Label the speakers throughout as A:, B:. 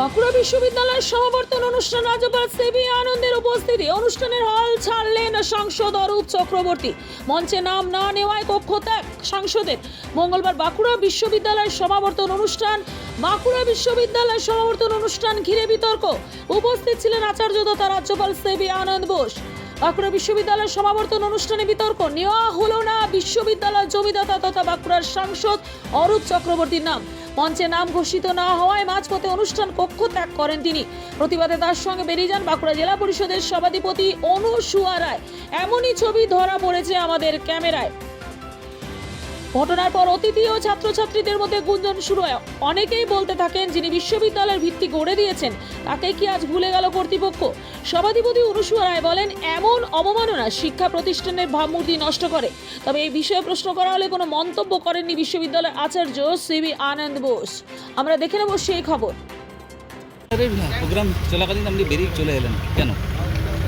A: বাঁকুড়া বিশ্ববিদ্যালয়ের সমাবর্তন অনুষ্ঠান রাজ্যপাল সেবি আনন্দের উপস্থিতি। অনুষ্ঠানের হল ছাড়লেন সাংসদ অরূপ চক্রবর্তী। মঞ্চে নাম না নেওয়ায় কক্ষ ত্যাগ সাংসদের। মঙ্গলবার বাঁকুড়া বিশ্ববিদ্যালয়ের সমাবর্তন অনুষ্ঠান, বাঁকুড়া বিশ্ববিদ্যালয়ের সমাবর্তন অনুষ্ঠান ঘিরে বিতর্ক। উপস্থিত ছিলেন আচার্য তথা রাজ্যপাল সেবি আনন্দ বোস। বাঁকুড়া বিশ্ববিদ্যালয়ের সমাবর্তন অনুষ্ঠানে বিতর্ক। নেওয়া হলো না বিশ্ববিদ্যালয়ের জমিদাতা তথা বাঁকুড়ার সাংসদ অরূপ চক্রবর্তীর নাম। মঞ্চে নাম ঘোষিত না হওয়ায় মাঝপথে অনুষ্ঠান কক্ষ ত্যাগ করেন তিনি। প্রতিবাদে তার সঙ্গে বেরিয়ে যান বাঁকুড়া জেলা পরিষদের সভাধিপতি অনু রায়। এমনই ছবি ধরা পড়েছে আমাদের ক্যামেরায়। ঘটনার পর অতিথি ও ছাত্রছাত্রীদের মধ্যে গুঞ্জন শুরু হয়। অনেকেই বলতে থাকেন যিনি বিশ্ববিদ্যালয়ের ভিত্তি গড়ে দিয়েছেন তাকে কি আজ ভুলে গেল কর্তৃপক্ষ? সভাধিপতি অনুসুয়া রায় বলেন এমন অবমাননা শিক্ষা প্রতিষ্ঠানের ভাবমূর্তি নষ্ট করে। তবে এই বিষয়ে প্রশ্ন করা হলে কোনো মন্তব্য করেননি বিশ্ববিদ্যালয়ের আচার্য সিবি আনন্দ বোস। আমরা দেখে নেব সেই খবর।
B: প্রোগ্রাম চলাকালীন আপনি বেরিয়ে চলে এলেন কেন?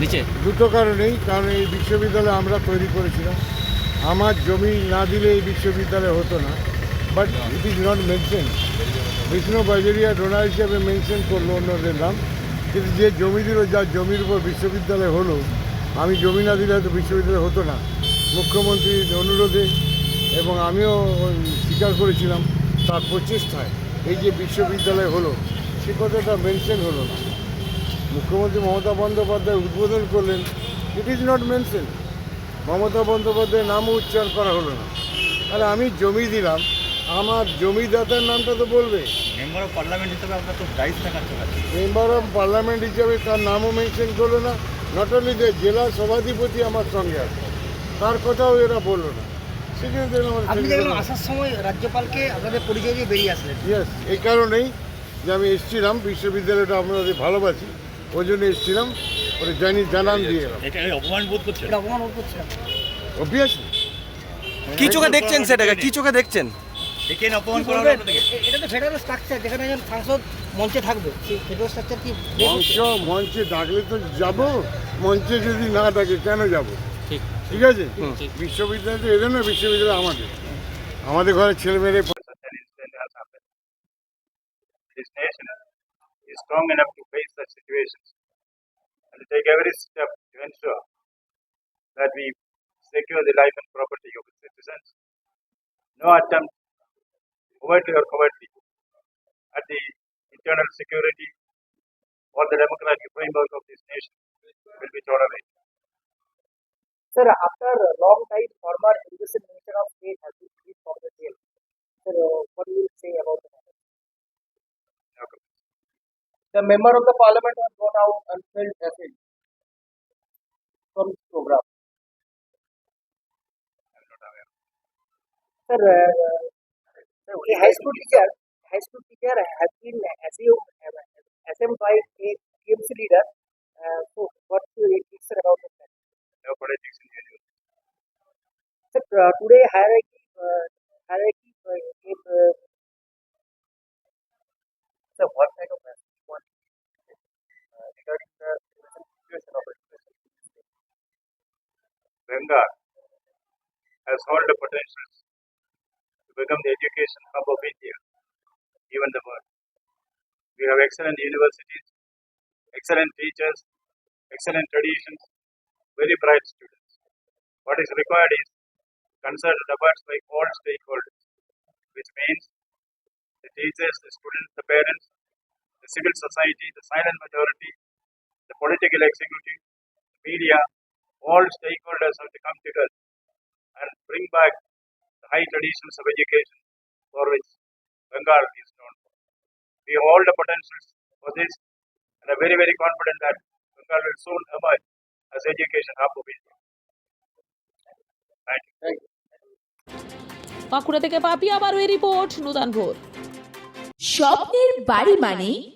B: নিচে?
C: দুটো কারণেই কারণ এই বিশ্ববিদ্যালয় আমরা তৈরি করেছিলাম। আমার জমি না দিলে এই বিশ্ববিদ্যালয় হতো না। But it is not mention Vishnu Bajaria donor হিসেবে মেনশন করল অন্যদের নাম। কিন্তু যে জমি দিল, যার জমির উপর বিশ্ববিদ্যালয় হলো, আমি জমি না দিলে হয়তো বিশ্ববিদ্যালয় হতো না। মুখ্যমন্ত্রীর অনুরোধে এবং আমিও স্বীকার করেছিলাম তার প্রচেষ্টায় এই যে বিশ্ববিদ্যালয় হলো, সে কথাটা মেনশন হলো না। মুখ্যমন্ত্রী মমতা বন্দ্যোপাধ্যায় উদ্বোধন করলেন it is not mention Mamata বন্দ্যোপাধ্যায়ের নামও উচ্চারণ করা হলো না। তাহলে আমি জমি দিলাম আমার জমিদাতার নামটা তো বলবে।
B: মেম্বার অফ পার্লামেন্ট হিসেবে আপনার তো দায়িত্ব থাকার আছে
C: মেম্বার অফ পার্লামেন্ট হিসেবে তার নামও মেনশন করল না নট অনলি যে জেলা সভাধিপতি আমার সঙ্গে আছে তার কথাও এরা বলল না। সেখানে
D: আপনি দেখলাম আসার সময় রাজ্যপালকে আপনাদের পরিচয় দিয়ে বেরিয়ে আসলেন।
C: ইয়েস এই কারণেই যে আমি এসেছিলাম বিশ্ববিদ্যালয়টা আপনাদের ভালোবাসি ওই জন্য এসেছিলাম। ওটা জানি জানান দিয়ে। এলাম
B: এটা অপমান বোধ করছে
D: অপমান বোধ করছিলাম
C: অবভিয়াসলি
E: কি চোখে দেখছেন সেটাকে? কি চোখে দেখছেন?
B: এখানে অপমান করা
D: বলবেন?
B: হলো থেকে
D: এ- এটা তো ফেডারেল স্ট্রাকচার যেখানে একজন সাংসদ মঞ্চে থাকবে। সেই ফেডারেল স্ট্রাকচার কি
C: মঞ্চ মঞ্চে ডাকলে তো যাব মঞ্চে যদি না ডাকে কেন যাব?
B: ঠিক।
C: ঠিক আছে? বিশ্ববিদ্যালয় তো এদের না বিশ্ববিদ্যালয় আমাদের। আমাদের ঘরে ছেলে
F: is strong enough to face such situations. and to take every step to ensure that we secure the life and property of its citizens. No attempt, to overtly or covertly, at the internal security or the democratic framework of this nation will be tolerated.
D: Sir, after a long time, former Education Minister of State has been released from the jail. Sir, uh, what do you say about the matter?
F: No comment.
D: The member of the parliament has got out unfilled acid from this program.
F: I'm not aware.
D: Sir, uh, a high school teacher, high school teacher has been assumed, assumed by a TMC leader. Uh, so, what do you think sir about that?
F: No politics in university.
D: Sir, uh, today hierarchy, uh, hierarchy, uh, in, uh, sir, what kind of message you want uh, regarding the present situation of education? in this state?
F: Bengal has all the potentials to become the education hub of India, even the world. We have excellent universities, excellent teachers, excellent traditions, very bright students. What is required is concerted efforts by all stakeholders, which means the teachers, the students, the parents, the civil society, the silent majority, the political executive, the media, all stakeholders have to come together and bring back the high traditions of education for which Bengal is known for. We have all the potentials for this and are very, very confident that Bengal will soon emerge as education hub of India. Thank you.
A: Bankura থেকে পাপি আবার ওই report নূতন ভোর
G: স্বপ্নের বাড়ি মানে